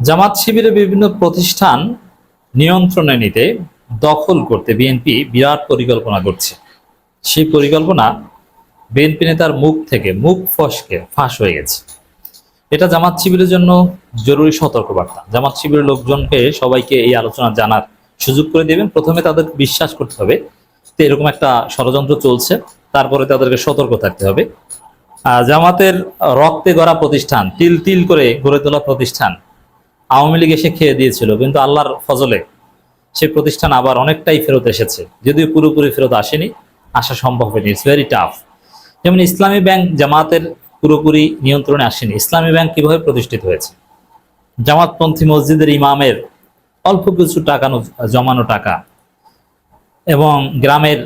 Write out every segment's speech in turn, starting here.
জামাত শিবিরের বিভিন্ন প্রতিষ্ঠান নিয়ন্ত্রণে নিতে দখল করতে বিএনপি বিরাট পরিকল্পনা করছে। সেই পরিকল্পনা বিএনপি নেতার মুখ থেকে মুখ ফসকে ফাঁস হয়ে গেছে। এটা জামাত শিবিরের জন্য জরুরি সতর্কবার্তা। জামাত শিবিরের লোকজনকে সবাইকে এই আলোচনা জানার সুযোগ করে দেবেন। প্রথমে তাদের বিশ্বাস করতে হবে যে এরকম একটা ষড়যন্ত্র চলছে, তারপরে তাদেরকে সতর্ক থাকতে হবে। জামাতের রক্তে গড়া প্রতিষ্ঠান, তিল তিল করে গড়ে তোলা প্রতিষ্ঠান আওয়ামী লীগ এসে খেয়ে দিয়েছিল, কিন্তু আল্লাহর ফজলে সেই প্রতিষ্ঠান আবার অনেকটাই ফেরত এসেছে। যদিও পুরোপুরি ফেরত আসেনি, আসা সম্ভব হয়নি ইটস ভেরি টাফ যেমন ইসলামী ব্যাংক জামাতের পুরোপুরি নিয়ন্ত্রণে আসেনি। ইসলামী ব্যাংক কীভাবে প্রতিষ্ঠিত হয়েছে? জামাতপন্থী মসজিদের ইমামের অল্প কিছু টাকা জমানো টাকা এবং গ্রামের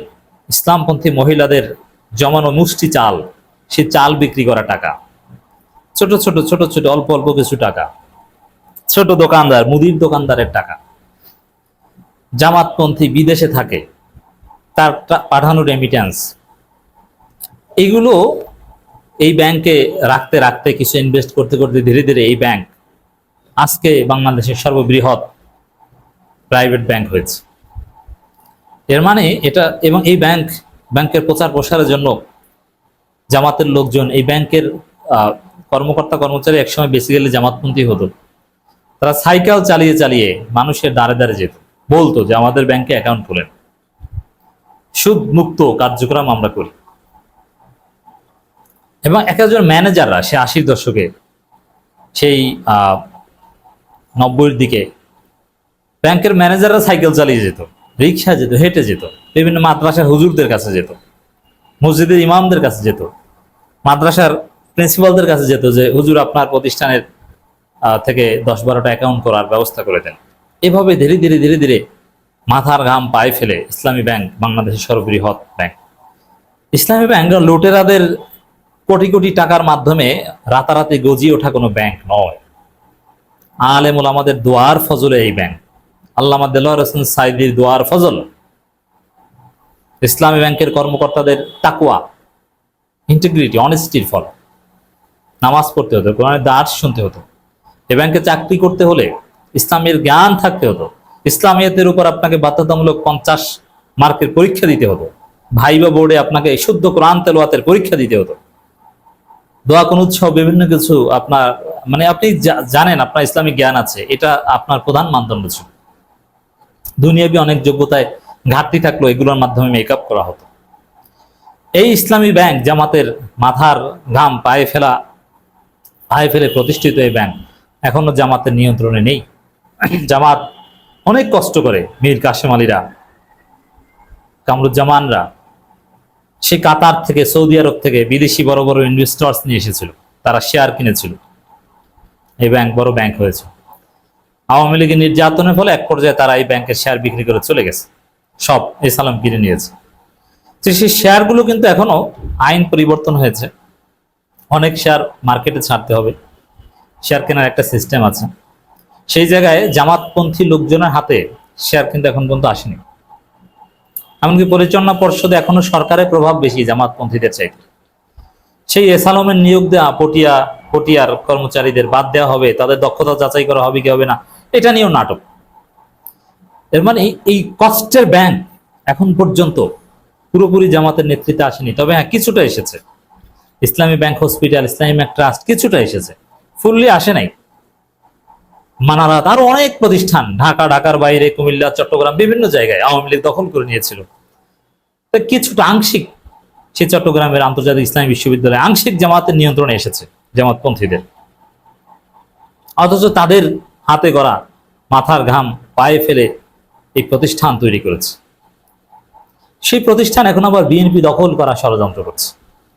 ইসলামপন্থী মহিলাদের জমানো মুষ্টি চাল, সে চাল বিক্রি করা টাকা। ছোট ছোট ছোট ছোট, অল্প অল্প কিছু টাকা। ছোট দোকানদার, মুদির দোকানদারের টাকা। জামাতপন্থী বিদেশে থাকে, তার পাঠানো রেমিট্যান্স এগুলো এই ব্যাংকে রাখতে রাখতে কিছু ইনভেস্ট করতে করতে ধীরে ধীরে এই ব্যাংক আজকে বাংলাদেশের সর্ববৃহৎ প্রাইভেট ব্যাংক হয়েছে। এর মানে এটা, এবং এই ব্যাংক ব্যাংকের প্রচার প্রসারের জন্য জামাতের লোকজন এই ব্যাংকের কর্মকর্তা কর্মচারী একসময় বেসিক্যালি জামাতপন্থী হতো। তারা সাইকেল চালিয়ে চালিয়ে মানুষের দাঁড়ে দাঁড়ে যেত। বলতো যে আমাদের ব্যাংকে অ্যাকাউন্ট খোলেন। সুদ মুক্ত কার্যক্রম আমরা করি। এবং এক একজন ম্যানেজাররা সে আশির দশকে সেই নব্বইয়ের দিকে ব্যাংকের ম্যানেজাররা সাইকেল চালিয়ে যেত রিক্সা যেত, হেঁটে যেত, বিভিন্ন মাদ্রাসার হুজুরদের কাছে যেত, মসজিদের ইমামদের কাছে যেত, মাদ্রাসার প্রিন্সিপালদের কাছে যেত যে, হুজুর, আপনার প্রতিষ্ঠানের থেকে দশ বারোটা অ্যাকাউন্ট করার ব্যবস্থা করে দেন। এভাবে ধীরে ধীরে ধীরে ধীরে মাথার ঘাম পায়ে ফেলে ইসলামী ব্যাংক বাংলাদেশের সর্ববৃহৎ ব্যাংক। ইসলামী ব্যাংক লুটেরাদের কোটি কোটি টাকার মাধ্যমে রাতারাতি গজিয়ে ওঠা কোনো ব্যাংক নয়। আলেমুল আমাদের দোয়ার ফজলে এই ব্যাংক। আল্লামা দেলোয়ার হোসেন সাইদির দোয়ার ফজল। ইসলামী ব্যাংকের কর্মকর্তাদের তাকুয়া ইন্টিগ্রিটি অনেস্টির ফল। নামাজ পড়তে হতো, কোরআনের দাস শুনতে হতো। এ ব্যাংকে চাকরি করতে হলে ইসলামের জ্ঞান থাকতে হতো। ইসলামিয়তের উপর আপনাকে বাধ্যতামূলক পঞ্চাশ মার্কের পরীক্ষা দিতে হতো। ভাইবা বোর্ডে আপনাকে শুদ্ধ কোরআন তেলোয়াতের পরীক্ষা দিতে হতো। দোয়া কোন উৎসব বিভিন্ন কিছু আপনার মানে আপনি জানেন আপনার ইসলামিক জ্ঞান আছে, এটা আপনার প্রধান মানদণ্ড ছিল। দুনিয়াবি অনেক যোগ্যতায় ঘাটতি থাকল এগুলোর মাধ্যমে মেকআপ করা হতো। এই ইসলামী ব্যাংক জামাতের মাথার ঘাম পায়ে ফেলা, পায়ে ফেলে প্রতিষ্ঠিত এই ব্যাংক এখনও জামাতের নিয়ন্ত্রণে নেই। জামাত অনেক কষ্ট করে মীর কাশেম আলীরা, কামরুজ্জামানরা, সে কাতার থেকে, সৌদি আরব থেকে বিদেশি বড় বড় ইনভেস্টর্স নিয়ে এসেছিল। তারা শেয়ার কিনেছিল। এই ব্যাংক বড় ব্যাংক হয়েছে। আওয়ামী লীগের নির্যাতনের ফলে এক পর্যায়ে তারা এই ব্যাংকের শেয়ার বিক্রি করে চলে গেছে। সব সালাম কিনে নিয়েছে। তো সেই শেয়ারগুলো কিন্তু এখনও আইন পরিবর্তন হয়েছে। অনেক শেয়ার মার্কেটে ছাড়তে হবে। শেয়ার কেনার একটা সিস্টেম আছে। সেই জায়গায় জামাতপন্থী লোকজনের হাতে শেয়ার কিন্তু এখন পর্যন্ত আসেনি। এমনকি পরিচালনা পর্ষদে এখনও সরকারের প্রভাব বেশি জামাতপন্থীদের চাইতে। সেই এসালমের নিয়োগ দেওয়া পটিয়া, পটিয়ার কর্মচারীদের বাদ দেওয়া হবে, তাদের দক্ষতা যাচাই করা হবে কি হবে না, এটা নিয়েও নাটক। এর মানে এই কষ্টের ব্যাংক এখন পর্যন্ত পুরোপুরি জামাতের নেতৃত্বে আসেনি। তবে হ্যাঁ কিছুটা এসেছে। Islami bank hospital, Islami bank trust কিছুটা এসেছে। ফুললি আসে নাই। মানারাত আরও অনেক প্রতিষ্ঠান ঢাকা, ঢাকার বাইরে, কুমিল্লা, চট্টগ্রাম বিভিন্ন জায়গায় আওয়ামী লীগ দখল করে নিয়েছিল। তা কিছুটা আংশিক সে চট্টগ্রামের আন্তর্জাতিক ইসলামী বিশ্ববিদ্যালয় আংশিক জামাতের নিয়ন্ত্রণে এসেছে জামাতপন্থীদের। অথচ তাদের হাতে গড়া মাথার ঘাম পায়ে ফেলে এই প্রতিষ্ঠান তৈরি করেছে। সেই প্রতিষ্ঠান এখন আবার বিএনপি দখল করা ষড়যন্ত্র করছে।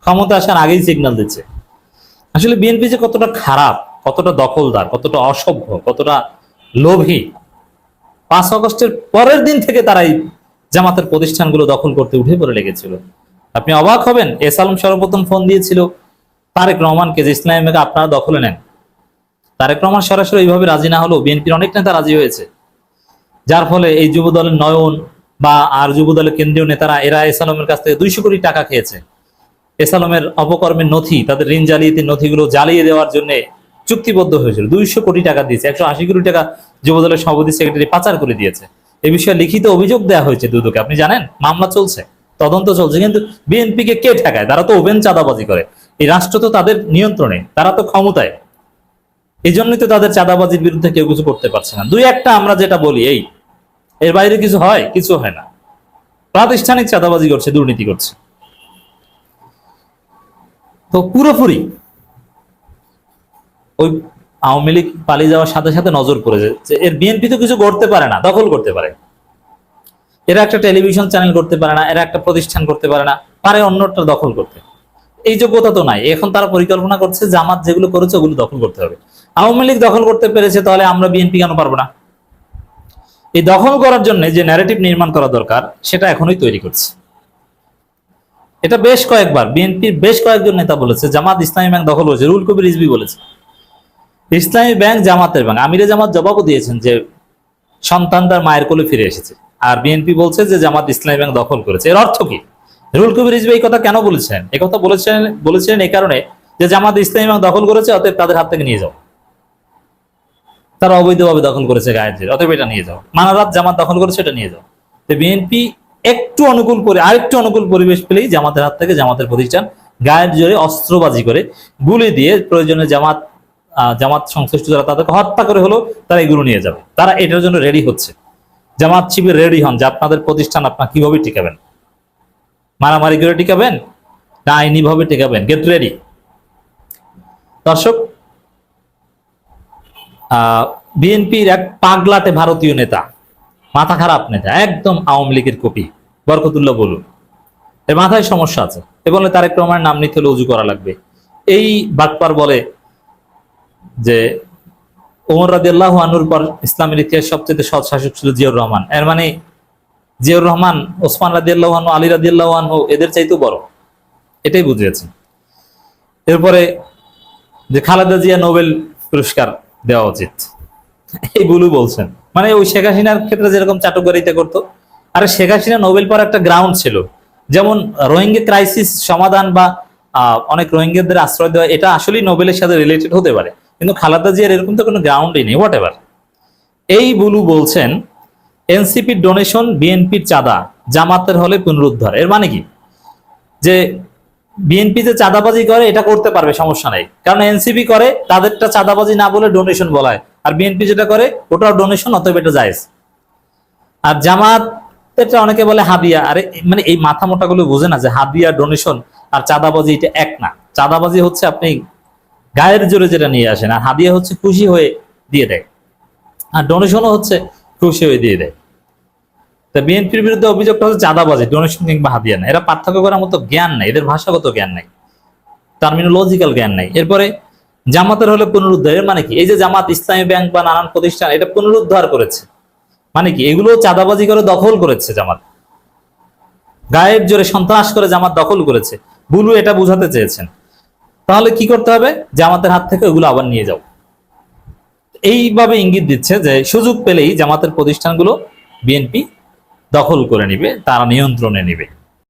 ক্ষমতা আসার আগেই সিগন্যাল দিচ্ছে। আসলে বিএনপি যে কতটা খারাপ, কতটা দখলদার, কতটা অসভ্য, কতটা লোভী, পাঁচ আগস্টের পরের দিন থেকে তারা এই জামাতের প্রতিষ্ঠানগুলো দখল করতে উঠে পড়ে লেগেছিল। আপনি অবাক হবেন এস আলম সর্বপ্রথম ফোন দিয়েছিল, তারেক রহমানকে যে ইসলামীকে আপনারা দখলে নেন। তারেক রহমান সরাসরি এইভাবে রাজি না হলেও বিএনপির অনেক নেতা রাজি হয়েছে। যার ফলে এই যুব দলের নয়ন বা আর যুব দলের কেন্দ্রীয় নেতারা, এরা এস আলমের কাছ থেকে দুইশো কোটি টাকা খেয়েছে। এস আলমের অপকর্মের নথি, তাদের ঋণ জালিয়াতির নথিগুলো জ্বালিয়ে দেওয়ার জন্য চুক্তিবদ্ধ হয়েছিল। দুইশো কোটি টাকা দিয়েছে, একশো আশি কোটি টাকা যুবদলের সভাপতি সেক্রেটারি পাচার করে দিয়েছে। এ বিষয়ে লিখিত অভিযোগ দেওয়া হয়েছে দুদকে, আপনি জানেন? মামলা চলছে, তদন্ত চলছে, কিন্তু বিএনপি কে কে ঠেকায়? তারা তো ওভেন চাঁদাবাজি করে। এই রাষ্ট্র তো তাদের নিয়ন্ত্রণে, তারা তো ক্ষমতায়। এই জন্যই তো তাদের চাঁদাবাজির বিরুদ্ধে কেউ কিছু করতে পারছে না। দুই একটা আমরা যেটা বলি, এই, এর বাইরে কিছু হয় কিছু হয় না। প্রাতিষ্ঠানিক চাঁদাবাজি করছে, দুর্নীতি করছে। তো পুরোপুরি ওই আওয়ামী লীগ পালিয়ে যাওয়ার সাথে সাথে নজর পড়েছে যে এর বিএনপি তো কিছু করতে পারে না, দখল করতে পারে। এরা একটা টেলিভিশন চ্যানেল করতে পারে না, এরা একটা প্রতিষ্ঠান করতে পারে না, পারে অন্যটা দখল করতে। এই যোগ্যতা তো নাই, এখন তারা পরিকল্পনা করছে জামাত যেগুলো করেছে ওগুলো দখল করতে হবে। আওয়ামী লীগ দখল করতে পেরেছে তাহলে আমরা বিএনপি কেন পারব না? এই দখল করার জন্য যে ন্যারেটিভ নির্মাণ করা দরকার, সেটা এখনই তৈরি করছে। এটা বেশ কয়েকবার, বিএনপির বেশ কয়েকজন নেতা বলেছে, জামাত ইসলামী ব্যাংক দখল হয়েছে রুল কবির রিজভি বলেছে। ইসলামী ব্যাংক, জামাতের ব্যাংক, আমিরে জামাত জবাবও দিয়েছেন যে সন্তান তার মায়ের কোলে ফিরে এসেছে। আর বিএনপি বলছে যে জামাত ইসলামী ব্যাংক দখল করেছে। এর অর্থ কি? রুল কবির রিজভি এই কথা কেন বলেছেন? এই কথা বলেছেন, বলেছিলেন এই কারণে যে জামাত ইসলামী ব্যাংক দখল করেছে, অতএব তাদের হাত থেকে নিয়ে যাও। তারা অবৈধভাবে দখল করেছে গায়ের অতএব এটা নিয়ে যাও। মানারাত জামাত দখল করেছে, এটা নিয়ে যাও। তো বিএনপি একটু অনুকূল পরি, আরেকটু অনুকূল পরিবেশ পেলেই জামাতের হাত থেকে জামাতের প্রতিষ্ঠান গায়ের জোরে অস্ত্রবাজি করে গুলি দিয়ে প্রয়োজনে জামাত জামাত সংশ্লিষ্ট যারা তাদেরকে হত্যা করে হলো, তারা এগুলো নিয়ে যাবে। তারা এটার জন্য রেডি হচ্ছে। জামাত শিবির রেডি হন যে আপনাদের প্রতিষ্ঠান আপনার কীভাবে টিকাবেন? মারামারি করে টিকাবেন? না আইনি ভাবে টিকাবেন? গেট রেডি দর্শক বিএনপির এক পাগলাটে ভারতীয় নেতা মাথা খারাপ নেতা, একদম আওয়ামী লীগের কপি। বরকতুল্লাহ বলুন। এর মাথায় সমস্যা আছে। এ বলে তারেক রহমানের নাম নিতে হলে উজু করা লাগবে। এই বাটপার বলে যে ওমর রাজি আল্লাহ আনুর পর ইসলামের ইতিহাস সবচেয়ে সৎ শাসক ছিল জিয়াউর রহমান। এর মানে জিয়াউর রহমান, ওসমান রাজি আল্লাহ আনহু, আলী রাজি আল্লাহ আনহু, এদের চাইতেও বড়। এটাই বুঝিয়েছেন এরপরে যে খালেদা জিয়া নোবেল পুরস্কার দেওয়া উচিত। এই বুলু বলছেন। মানে ওই শেখ হাসিনার ক্ষেত্রে যেরকম চাটুকারিতা করতো, আরে শেখ হাসিনা নোবেল পাওয়ার একটা গ্রাউন্ড ছিল। যেমন রোহিঙ্গা ক্রাইসিস সমাধান বা অনেক রোহিঙ্গাদের আশ্রয় দেওয়া, এটা আসলেই নোবেলের সাথে রিলেটেড হতে পারে। কিন্তু খালাদা জিয়ার এরকম তো কোনো গ্রাউন্ডই নেই হোয়াট এভার এই বুলু বলছেন এনসিপির ডোনেশন বিএনপির চাঁদা, জামাতের হলে পুনরুদ্ধার। এর মানে কি? যে বিএনপি যে চাঁদাবাজি করে, এটা করতে পারবে, সমস্যা নাই। কারণ এনসিপি করে, তাদেরটা চাঁদাবাজি না বলে ডোনেশন বলায় আর বিএনপি যেটা করে, ওটাও ডোনেশন অতএব এটা জায়েজ। আর জামাত, এটা অনেকে বলে হাদিয়া আরে মানে এই মাথা মোটা গুলো বোঝে না যে হাবিয়া ডোনেশন আর চাঁদাবাজি এটা এক না। চাঁদাবাজি হচ্ছে আপনি গায়ের জোরে যেটা নিয়ে আসেন, আর হাবিয়া হচ্ছে খুশি হয়ে দিয়ে দেয়। আর ডোনেশনও হচ্ছে খুশি হয়ে দিয়ে দেয়। তা বিএনপির বিরুদ্ধে অভিযোগটা হচ্ছে চাঁদাবাজি ডোনেশন কিংবা হাবিয়া না। এরা পার্থক্য করার মতো জ্ঞান নাই, এদের ভাষাগত জ্ঞান নাই টার্মিনোলজিক্যাল জ্ঞান নাই। এরপরে জামাতের হলে পুনরুদ্ধারের মানে কি? এই যে জামাত, ইসলামী ব্যাংক বা নানান প্রতিষ্ঠান, এটা পুনরুদ্ধার করেছে। মানে কি? এগুলো চাঁদাবাজি করে দখল করেছে জামাত। গায়ের জোরে সন্ত্রাস করে জামাত দখল করেছে। বুলু এটা বুঝাতে চেয়েছেন। তাহলে কি করতে হবে? জামাতের হাত থেকে ওগুলো আবার নিয়ে যাও। এইভাবে ইঙ্গিত দিচ্ছে যে সুযোগ পেলেই জামাতের প্রতিষ্ঠানগুলো বিএনপি দখল করে নিবে, তারা নিয়ন্ত্রণে নিবে।